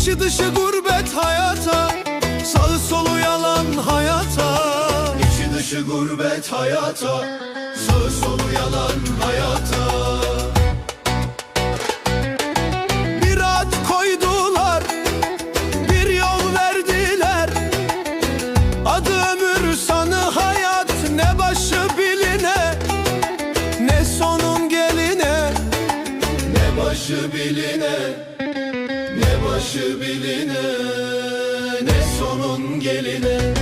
İçi dışı gurbet hayata Sağı solu yalan hayata. İçi dışı gurbet hayata Sağı solu yalan hayata. Bir ad koydular Bir yol verdiler. Adı ömür sanı hayat Ne başı biline Ne sonun geline. Ne başı biline ne başı biline Ne sonun geline